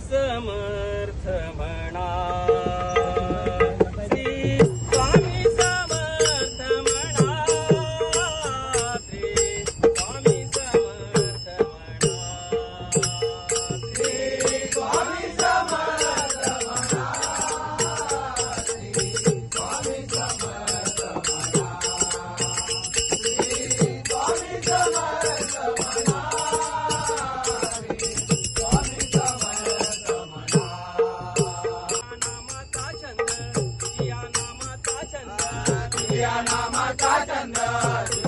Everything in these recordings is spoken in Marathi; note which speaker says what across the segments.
Speaker 1: समर्थ म्हणा. श्री स्वामी स्वामी समर्थ म्हणा. श्री या
Speaker 2: नामाचा चंद्र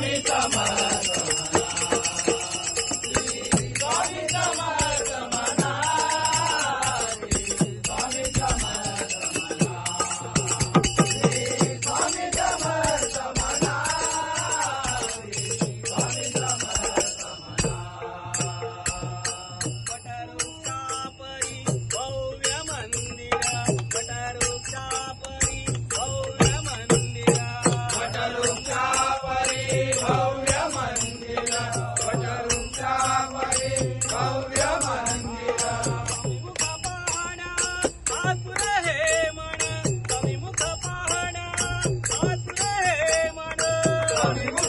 Speaker 1: mi
Speaker 2: cama.
Speaker 1: साथ रहे मन।